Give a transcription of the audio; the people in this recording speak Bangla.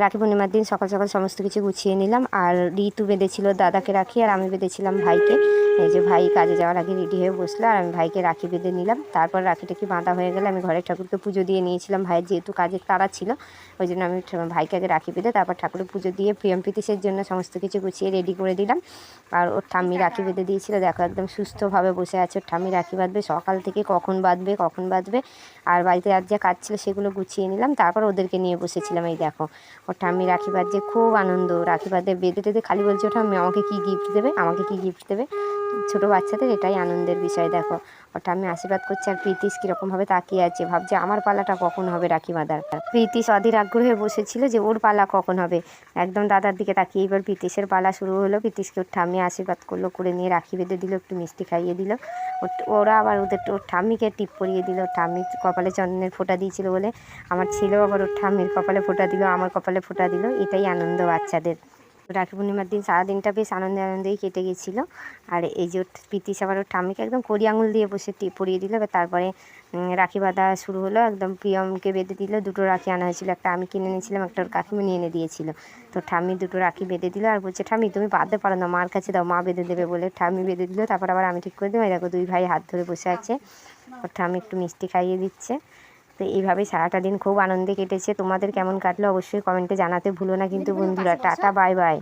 রাখি পূর্ণিমার দিন সকাল সকাল সমস্ত কিছু গুছিয়ে নিলাম। আর ঋতু বেঁধেছিল দাদাকে রাখি, আর আমি বেঁধেছিলাম ভাইকে। এই যে ভাই কাজে যাওয়ার আগে রেডি হয়ে বসল, আর আমি ভাইকে রাখি বেঁধে নিলাম। তারপর রাখিটা কি বাঁধা হয়ে গেলে আমি ঘরে ঠাকুরকে পুজো দিয়ে নিয়েছিলাম। ভাইয়ের যেহেতু কাজের তারা ছিল, ওই জন্য আমি ভাইকে আগে রাখি বেঁধে তারপর ঠাকুরের পুজো দিয়ে প্রিয়ম প্রীতিশের জন্য সমস্ত কিছু গুছিয়ে রেডি করে দিলাম। আর ওর ঠাম্মি রাখি বেঁধে দিয়েছিল। দেখো একদম সুস্থভাবে বসে আছে ওর ঠাম্মি রাখি বাঁধবে। সকাল থেকে কখন বাঁধবে কখন বাঁধবে? আর বাড়িতে আর যা কাজ ছিল সেগুলো গুছিয়ে নিলাম। তারপর ওদেরকে নিয়ে বসেছিলাম এই দেখো। ওর ঠাম্মি রাখি বাঁধছে, খুব আনন্দ। রাখি বাঁধে, বেঁধে টেঁধে খালি বলছে ওর ঠাম্মি আমাকে কী গিফট দেবে? আমাকে কী গিফট দেবে? ছোটো বাচ্চাদের এটাই আনন্দের বিষয়, দেখো। ওর ঠাম্মি আশীর্বাদ করছি আর প্রীতিশ কীরকমভাবে তাকিয়ে আছে। ভাবছে আমার পালাটা কখন হবে রাখি বাঁধার প্রীতিশ অধীর আগ্রহে বসেছিল যে ওর পালা কখন হবে। একদম দাদার দিকে তাকিয়ে এবার প্রীতিশের পালা শুরু হলো। প্রীতিশকে ওর ঠাম্মি আশীর্বাদ করল, করে নিয়ে রাখি বেঁধে দিল, একটু মিষ্টি খাইয়ে দিল। ওর- আবার ওদের ওর ঠাম্মিকে টিপ পরিয়ে দিল। ঠাম্মি কপালে চন্দনের ফোঁটা দিয়েছিল বলে। আমার ছেলেও আবার ওর ঠাম্মির কপালে ফোঁটা দিল, আমার কপালে ফোঁটা দিল। এটাই আনন্দ বাচ্চাদের। রাখি পূর্ণিমার দিন সারাদিনটা বেশ আনন্দে আনন্দেই কেটে গেছিল। আর এই যে ওর প্রীতিশ আবার ওর ঠাম্মিকে একদম কড়ি আঙুল দিয়ে বসে পরিয়ে দিল। এবার তারপরে রাখি বাঁধা শুরু হলো। একদম প্রিয়মকে বেঁধে দিল। দুটো রাখি আনা হয়েছিল। একটা আমি কিনে নিয়েছিলাম একটা ওর কাকিমণি এনে দিয়েছিল। তো ঠাম্মি দুটো রাখি বেঁধে দিল আর বলছে, ঠাম্মি, তুমি বাঁধতে পারো না। মার কাছে দাও, মা বেঁধে দেবে বলে ঠাম্মি বেঁধে দিল। তারপর আবার আমি ঠিক করে এই দেখো দুই ভাই হাত ধরে বসে আছে। ওর ঠাম্মি একটু মিষ্টি খাইয়ে দিচ্ছে। তো এইভাবে সারাটা দিন খুব আনন্দে কেটেছে। তোমাদের কেমন কাটলো অবশ্যই কমেন্টে জানাতে ভুলো না কিন্তু বন্ধুরা টাটা বাই বাই।